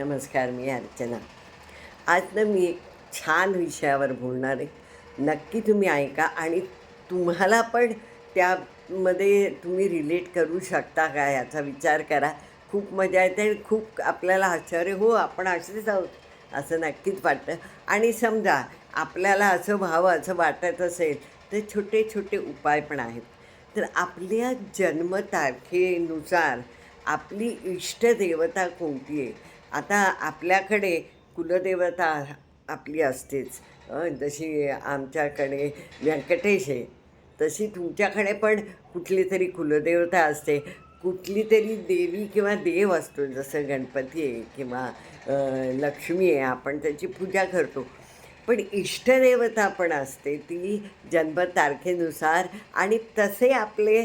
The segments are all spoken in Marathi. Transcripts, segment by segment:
नमस्कार मी अर्चना आज ना मी एक छान विषयावर बोलणार आहे. नक्की तुम्ही ऐका आणि तुम्हाला पण त्यामध्ये तुम्ही रिलेट करू शकता का याचा विचार करा. खूप मजा येते आणि खूप आपल्याला आश्चर्य हो आपण असेच आहोत असं नक्कीच वाटतं. आणि समजा आपल्याला असं व्हावं असं वाटत असेल तर छोटे छोटे उपाय पण आहेत. तर आपल्या जन्मतारखेनुसार आपली इष्टदेवता कोणती आहे? आता आपल्याकडे कुलदेवता आपली असतेच. जशी आमच्याकडे व्यंकटेश आहे तशी तुमच्याकडे पण कुठली तरी कुलदेवता असते. कुठली तरी देवी किंवा देव असतो जसं गणपती आहे किंवा लक्ष्मी आहे आपण त्याची पूजा करतो. पण इष्टदेवता पण असते ती जन्मतारखेनुसार. आणि तसे आपले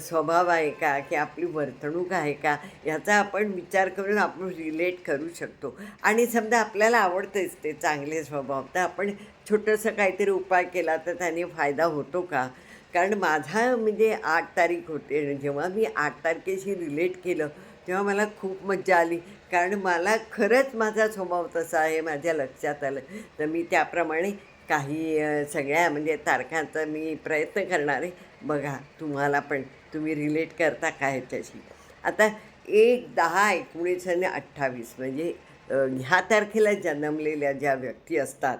स्वभाव आहे का? की आपली वर्तणूक आहे का? याचा आपण विचार करून आपण रिलेट करू शकतो. आणि समजा आपल्याला आवडतेच ते चांगले स्वभाव तर आपण छोटंसं काहीतरी उपाय केला तर त्याने फायदा होतो का? कारण माझा म्हणजे आठ तारीख होते जेव्हा मी आठ तारखेशी रिलेट केलं तेव्हा मला खूप मज्जा आली. कारण मला खरंच माझा स्वभाव तसा आहे माझ्या लक्षात आलं. तर मी त्याप्रमाणे काही सगळ्या म्हणजे तारखांचा मी प्रयत्न करणार आहे. बघा तुम्हाला पण तुम्ही रिलेट करता काय त्याशी आता एक दहा एकोणीस आणि अठ्ठावीस म्हणजे ह्या तारखेला जन्मलेल्या ज्या व्यक्ती असतात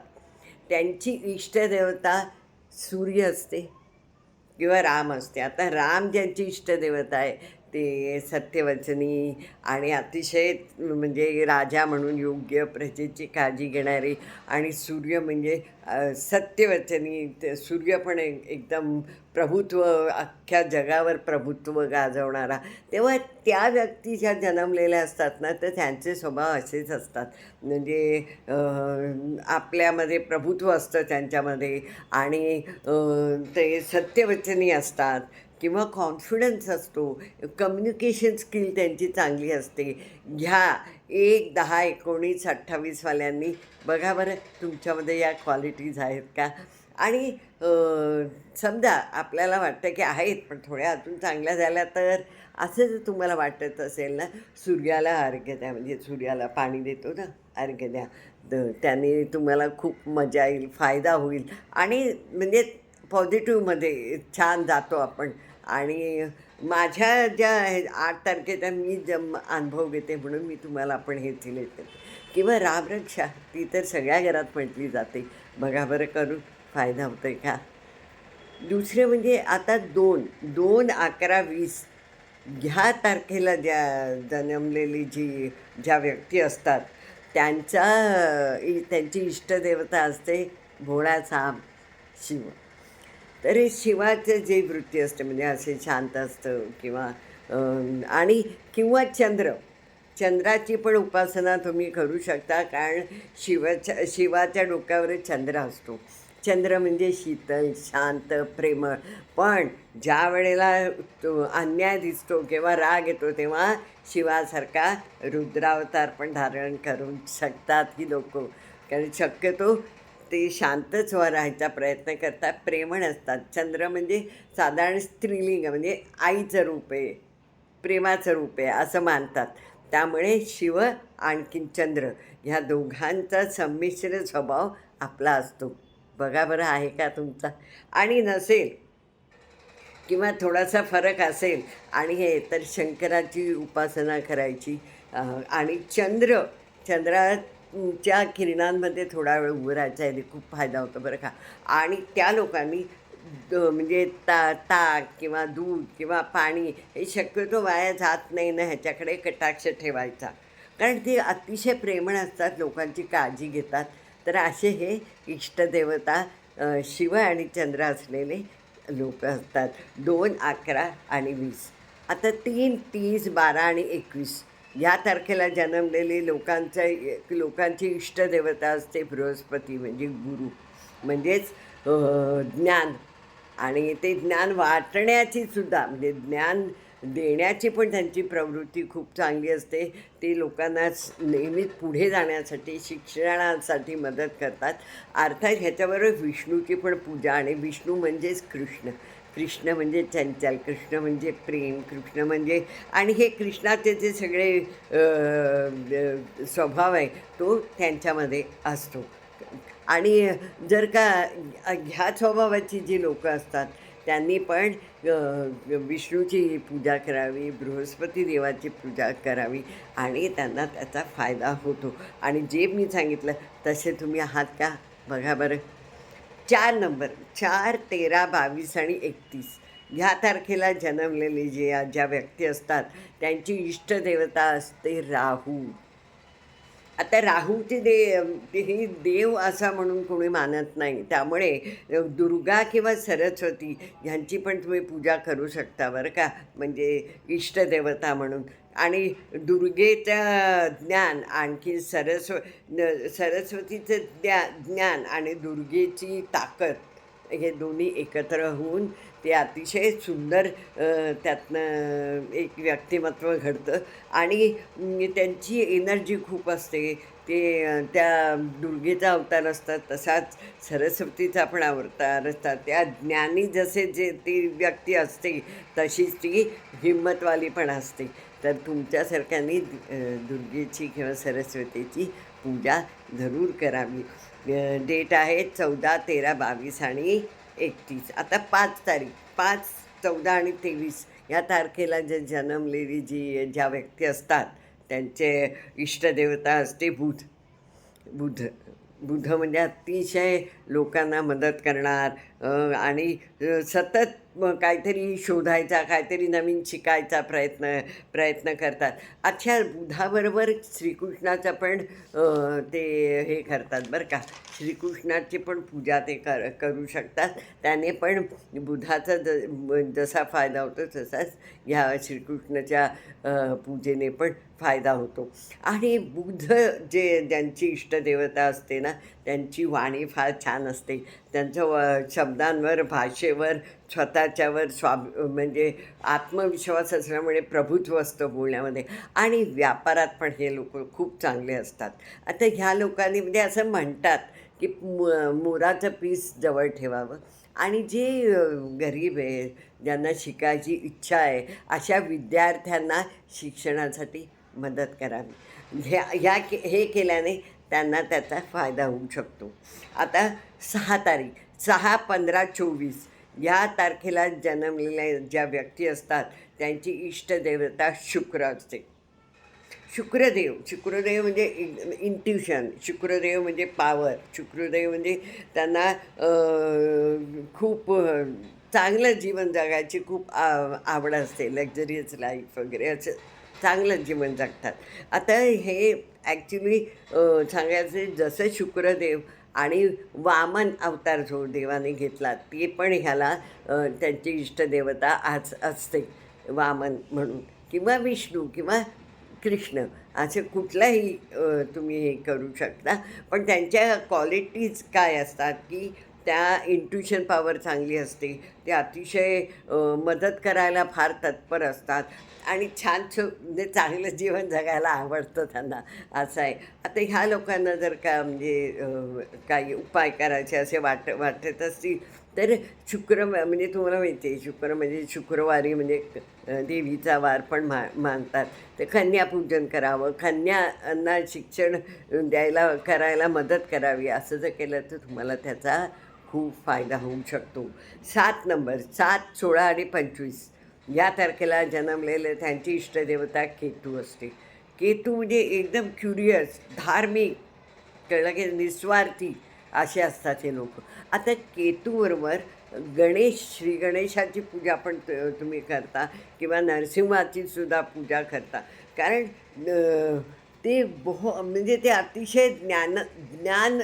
त्यांची इष्टदेवता सूर्य असते किंवा राम असते. आता राम ज्यांची इष्टदेवता आहे ते सत्यवचनी आणि अतिशय म्हणजे राजा म्हणून योग्य प्रजेची काळजी घेणारी आणि सूर्य म्हणजे सत्यवचनी ते सूर्य पण एकदम प्रभुत्व अख्ख्या जगावर प्रभुत्व गाजवणारा. तेव्हा त्या व्यक्ती ज्या जन्मलेल्या असतात ना तर त्यांचे स्वभाव असेच असतात. म्हणजे आपल्यामध्ये प्रभुत्व असतं त्यांच्यामध्ये आणि ते सत्यवचनी असतात. किंवा कॉन्फिडन्स असतो कम्युनिकेशन स्किल त्यांची चांगली असते. घ्या एक दहा एकोणीस अठ्ठावीसवाल्यांनी बघा बरं तुमच्यामध्ये या क्वालिटीज आहेत का? आणि समजा आपल्याला वाटतं की आहेत पण थोड्या अजून चांगल्या झाल्या तर असं जर तुम्हाला वाटत असेल ना सूर्याला अर्घ्य द्या म्हणजे सूर्याला पाणी देतो ना अर्घ्य द्या. तर त्याने तुम्हाला खूप मजा येईल फायदा होईल. आणि म्हणजे पॉझिटिव्हमध्ये छान जातो आपण. आणि माझ्या ज्या आठ तारखेचा मी जम अनुभव घेते म्हणून मी तुम्हाला पण हे सिलेक्ट करते. किंवा रामरक्षा ती तर सगळ्या घरात म्हटली जाते. बघा बरं करून फायदा होतो आहे का? दुसरे म्हणजे आता दोन दोन अकरा वीस ह्या तारखेला ज्या जन्मलेली जी ज्या व्यक्ती असतात त्यांचा इ- त्यांची इष्टदेवता असते भोळा साम शिव. तरी शिवाचं जे वृत्ती असते म्हणजे असे शांत असतं किंवा आणि किंवा चंद्र. चंद्राची पण उपासना तुम्ही करू शकता कारण शिवाच्या शिवाच्या डोक्यावर चंद्र असतो. चंद्र म्हणजे शीतल शांत प्रेमळ पण ज्या वेळेला तो अन्याय दिसतो किंवा राग येतो तेव्हा शिवासारखा रुद्रावतार पण धारण करू शकतात ही लोक. कारण शक्यतो ते शांतच व राहायचा प्रयत्न करतात प्रेमळ असतात. चंद्र म्हणजे साधारण स्त्रीलिंग म्हणजे आईचं रूप आहे प्रेमाचं रूप आहे असं मानतात. त्यामुळे शिव आणखीन चंद्र ह्या दोघांचा संमिश्र स्वभाव आपला असतो. बघा बरं आहे का तुमचा? आणि नसेल किंवा थोडासा फरक असेल आणि हे तर शंकराची उपासना करायची आणि चंद्र च्या किरणांमध्ये थोडा वेळ उभं राहायचा याने खूप फायदा होतो बरं का. आणि त्या लोकांनी द म्हणजे ता ताक किंवा दूध किंवा पाणी हे शक्यतो वाया जात नाही ना ह्याच्याकडे कटाक्ष ठेवायचा. कारण ते अतिशय प्रेमळ असतात लोकांची काळजी घेतात. तर असे हे इष्टदेवता शिव आणि चंद्र असलेले लोक असतात. दोन अकरा आणि वीस. आता तीन तीस बारा आणि एकवीस. या तारखेला जन्मलेली लोकांचा लोकांची इष्टदेवता असते बृहस्पती म्हणजे गुरु. म्हणजेच ज्ञान. आणि ते ज्ञान वाटण्याची सुद्धा म्हणजे ज्ञान देण्याची पण त्यांची प्रवृत्ती खूप चांगली असते. ते लोकांना नेहमीच पुढे जाण्यासाठी शिक्षणासाठी मदत करतात. अर्थात ह्याच्याबरोबर विष्णूची पण पूजा आणि विष्णू म्हणजेच कृष्ण. कृष्ण म्हणजे चंचल कृष्ण म्हणजे प्रेम कृष्ण म्हणजे आणि हे कृष्णाचे जे सगळे स्वभाव आहे तो त्यांच्यामध्ये असतो. आणि जर का ह्या स्वभावाची जी लोकं असतात त्यांनी पण विष्णूची पूजा करावी बृहस्पती देवाची पूजा करावी आणि त्यांना त्याचा फायदा होतो. आणि जे मी सांगितलं तसे तुम्ही आहात का? बघा बरं. चार नंबर चार तेरा बावीस आणि एकतीस. ह्या तारखेला जन्मलेले जे ज्या व्यक्ती असतात त्यांची इष्टदेवता असते राहू. आता राहूचे दे हे ही देव असा म्हणून कोणी मानत नाही. त्यामुळे दुर्गा किंवा सरस्वती ह्यांची पण तुम्ही पूजा करू शकता बरं का? म्हणजे इष्टदेवता म्हणून. आणि दुर्गेचं ज्ञान आणखी सरस्व न- सरस्वतीचं ज्ञा ज्ञान आणि दुर्गेची ताकद हे दोन्ही एकत्र होऊन ते अतिशय सुंदर त्यातनं एक व्यक्तिमत्व घडतं. आणि त्यांची एनर्जी खूप असते. ते त्या दुर्गेचा अवतार असतात तसाच सरस्वतीचा पण अवतार असतात. त्या ज्ञानी जसे जे ती व्यक्ती असते तशीच ती हिंमतवाली पण असते. तर तुमच्यासारख्यांनी दुर्गेची किंवा सरस्वतीची पूजा जरूर करावी. डेट आहे चौदा तेरा बावीस आणि एकतीस. आता पाच तारीख पाच चौदा आणि तेवीस या तारखेला जे जन्मलेली जी ज्या व्यक्ती असतात त्यांचे इष्टदेवता असते बुध. बुध बुध म्हणजे अतिशय लोकांना मदत करणार आणि सतत मग काहीतरी शोधायचा काहीतरी नवीन शिकायचा प्रयत्न प्रयत्न करतात. अच्छा बुधाबरोबर श्रीकृष्णाचा पण ते हे करतात बरं का. श्रीकृष्णाची पण पूजा ते कर करू शकतात. त्याने पण बुधाचा ज जसा फायदा होतो तसाच ह्या श्रीकृष्णाच्या पूजेने पण फायदा होतो. आणि बुध जे ज्यांची इष्टदेवता असते ना त्यांची वाणी फार छान असते. त्यांचं व शब्दांवर भाषेवर स्वतःच्यावर स्वाभ म्हणजे आत्मविश्वास असल्यामुळे प्रभुत्व असतं बोलण्यामध्ये. आणि व्यापारात पण हे लोक खूप चांगले असतात. आता ह्या लोकांनी म्हणजे असं म्हणतात की मु मोराचं पीस जवळ ठेवावं. आणि जे गरीब आहे ज्यांना शिकायची इच्छा आहे अशा विद्यार्थ्यांना शिक्षणासाठी मदत करावी. ह्या ह्या के हे केल्याने त्यांना त्याचा फायदा होऊ शकतो. आता सहा तारीख सहा पंधरा चोवीस या तारखेला जन्मलेल्या ज्या व्यक्ती असतात त्यांची इष्टदेवता शुक्र असते. शुक्रदेव शुक्रदेव म्हणजे इंट्युशन शुक्रदेव म्हणजे पावर शुक्रदेव म्हणजे त्यांना खूप चांगलं जीवन जगायची खूप आ आवड असते लक्झरियस लाईफ वगैरे असं चांगलं जीवन जगतात. आता हे ॲक्च्युली सांगायचं जसं शुक्रदेव आणि वामन अवतार जो देवाने घेतला ते पण ह्याला त्यांची इष्टदेवता आज असते वामन म्हणून. किंवा विष्णू किंवा कृष्ण असे कुठलाही तुम्ही हे करू शकता. पण त्यांच्या क्वालिटीज काय असतात की त्या इंट्युशन पॉवर चांगली असते. ते अतिशय मदत करायला फार तत्पर असतात. आणि छान छो म्हणजे चांगलं जीवन जगायला आवडतं त्यांना. असं आहे. आता ह्या लोकांना जर का म्हणजे काही उपाय करायचे असे वाट वाटत असतील तर शुक्र म्हणजे तुम्हाला माहिती आहे शुक्र म्हणजे शुक्रवारी म्हणजे देवीचा वार पण मा मानतात. तर कन्यापूजन करावं. कन्यांना शिक्षण द्यायला करायला मदत करावी. असं जर केलं तर तुम्हाला त्याचा खूप फायदा होऊ शकतो. सात नंबर सात सोळा आणि पंचवीस. या तारखेला जन्मलेले त्यांची इष्टदेवता केतू असते. केतू म्हणजे एकदम क्युरियस धार्मिक कळलं की निस्वार्थी असे असतात हे लोक. आता केतूबरोबर गणेश श्री गणेशाची पूजा पण तुम्ही करता किंवा नरसिंहाची सुद्धा पूजा करता. कारण ते बहु म्हणजे ते अतिशय ज्ञान ज्ञान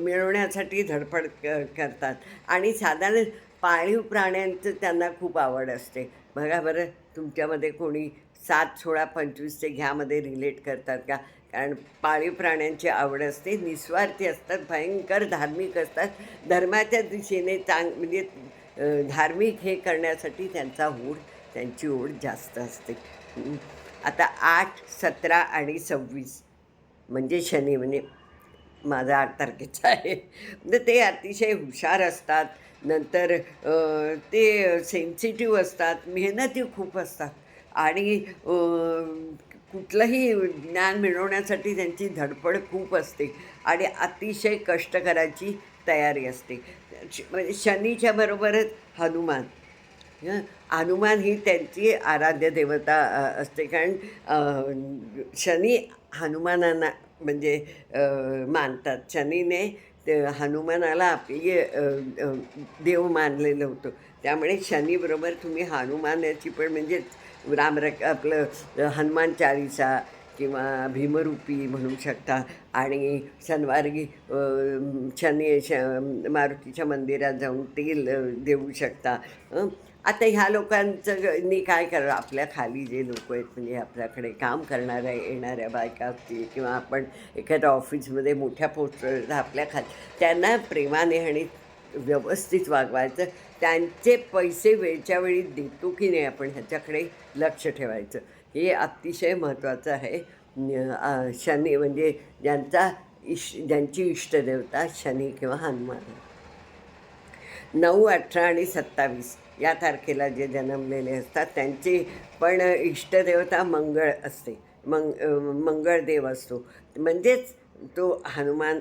मिळवण्यासाठी धडपड क- करतात. आणि साधारण पाळीव प्राण्यांचं त्यांना खूप आवड असते. बघा बरं तुमच्यामध्ये कोणी सात सोळा पंचवीसचे घ्यामध्ये रिलेट करतात का? कारण पाळीव प्राण्यांची आवड असते निस्वार्थी असतात भयंकर धार्मिक असतात. धर्माच्या दिशेने चांग म्हणजे धार्मिक हे करण्यासाठी त्यांचा ओढ त्यांची ओढ जास्त असते. आता आठ सतरा आणि सव्वीस. म्हणजे शनी म्हणजे माझा आठ तारखेचा आहे. म्हणजे ते अतिशय हुशार असतात. नंतर ते सेन्सिटिव्ह असतात मेहनती खूप असतात. आणि कुठलंही ज्ञान मिळवण्यासाठी त्यांची धडपड खूप असते. आणि अतिशय कष्ट करायची तयारी असते. श- म्हणजे शनीच्या बरोबरच हनुमान. हनुमान ही त्यांची आराध्य देवता असते. कारण शनी हनुमानांना म्हणजे मानतात. शनीने ते हनुमानाला आपली देव मानलेलं होतं. त्यामुळे शनीबरोबर तुम्ही हनुमानाची पण म्हणजे रामरक आपलं हनुमान चालिसा किंवा भीमरूपी म्हणू शकता. आणि शनिवारी शनी श मारुतीच्या मंदिरात जाऊन तेल देऊ शकता. आता ह्या लोकांचं नी काय करावं? आपल्या खाली जे लोक आहेत म्हणजे आपल्याकडे काम करणाऱ्या येणाऱ्या बायका असतील किंवा आपण एखाद्या ऑफिसमध्ये मोठ्या पोस्टवर आपल्या खाली त्यांना प्रेमाने आणि व्यवस्थित वागवायचं त्यांचे पैसे वेळच्या वेळी देतो की नाही आपण ह्याच्याकडे लक्ष ठेवायचं. हे अतिशय महत्त्वाचं आहे. शनी म्हणजे ज्यांचा इश ज्यांची इष्टदेवता शनी किंवा हनुमान. नऊ अठरा आणि सत्तावीस. या तारखेला जे जन्मलेले असतात त्यांची पण इष्टदेवता मंगळ असते. मंग मंगळदेव असतो. म्हणजेच तो हनुमान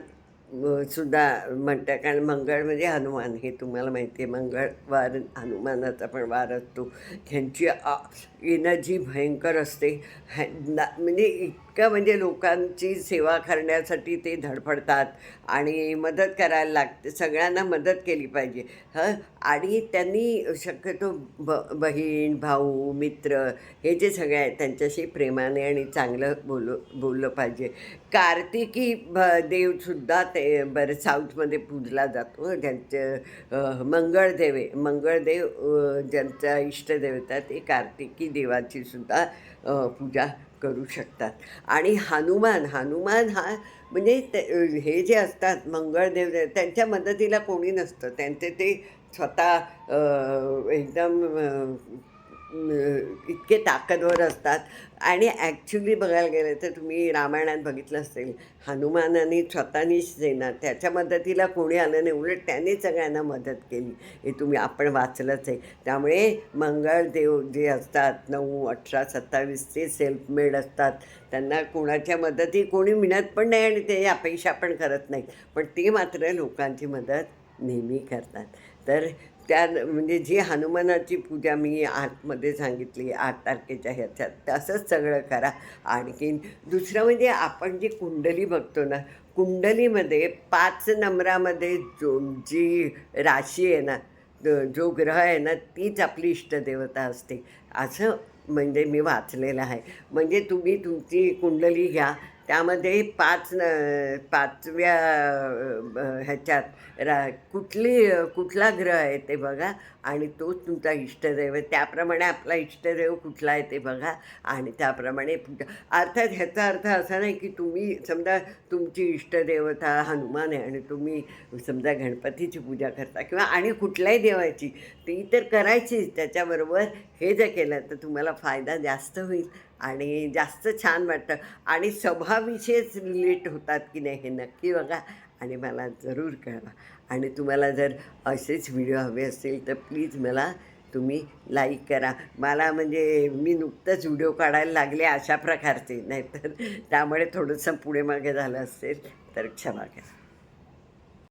सुद्धा म्हणतात कारण मंगळ म्हणजे हनुमान हे तुम्हाला माहिती आहे. मंगळवार हनुमानाचा पण वार असतो. ह्यांची एनर्जी भयंकर असते. ह्या ना- म्हणजे इतकं म्हणजे लोकांची सेवा करण्यासाठी ते धडपडतात आणि मदत करायला लागते. सगळ्यांना मदत केली पाहिजे. हं? आणि त्यांनी शक्यतो ब बहीण भाऊ मित्र हे जे सगळे आहेत त्यांच्याशी प्रेमाने आणि चांगलं बोल बोललं पाहिजे. कार्तिकी भ देवसुद्धा ते बरं साऊथमध्ये पूजला जातो. ज्यांचं मंगळदेवे मंगळदेव आहे मंगळदेव ज्यांचा इष्टदेवता ते कार्तिकी देवाची सुद्धा पूजा करू शकतात. आणि हनुमान हनुमान हा म्हणजे ते हे जे असतात मंगळदेव त्यांच्या मदतीला कोणी नसतं. त्यांचे ते स्वतः एकदम इतके ताकदवर असतात. आणि ॲक्च्युली बघायला गेलं तर तुम्ही रामायणात बघितलं असेल हनुमानाने स्वतःनी सेना त्याच्या मदतीला कोणी आलं नाही उलट त्याने सगळ्यांना मदत केली. हे तुम्ही आपण वाचलंच आहे. त्यामुळे मंगळदेव जे असतात नऊ अठरा सत्तावीस ते सेल्फ मेड असतात. त्यांना कोणाच्या मदती कोणी मिळत पण नाही आणि ते अपेक्षा पण करत नाहीत. पण ते मात्र लोकांची मदत नेहमी करतात. तर त्या म्हणजे जी हनुमानाची पूजा मी आतमध्ये सांगितली आठ तारखेच्या ह्याच्यात तसंच सगळं करा. आणखीन दुसरं म्हणजे आपण जी कुंडली बघतो ना कुंडलीमध्ये पाच नंबरामध्ये जो जी राशी आहे ना जो ग्रह आहे ना तीच आपली इष्टदेवता असते. असं म्हणजे मी वाचलेलं आहे. म्हणजे तुम्ही तुमची कुंडली घ्या त्यामध्ये पाच न पाचव्या ह्याच्यात रा कुठली कुठला ग्रह आहे ते बघा आणि तोच तुमचा इष्टदेव आहे. त्याप्रमाणे आपला इष्टदेव कुठला आहे ते बघा आणि त्याप्रमाणे पूजा अर्थात ह्याचा अर्थ असा नाही की तुम्ही समजा तुमची इष्टदेवता हनुमान आहे आणि तुम्ही समजा गणपतीची पूजा करता किंवा आणि कुठल्याही देवाची ती तर करायचीच. त्याच्याबरोबर हे जर केलं तर तुम्हाला फायदा जास्त होईल. आणि जास्त छान वाटतं. आणि सभाविषयीच रिलेट होतात की नाही हे नक्की बघा आणि मला जरूर कळवा. आणि तुम्हाला जर असेच व्हिडिओ हवे असतील तर प्लीज मला तुम्ही लाईक करा. मला म्हणजे मी नुकतंच व्हिडिओ काढायला लागले अशा प्रकारचे. नाहीतर त्यामुळे थोडंसं पुढे मागे झालं असेल तर क्षमा करा.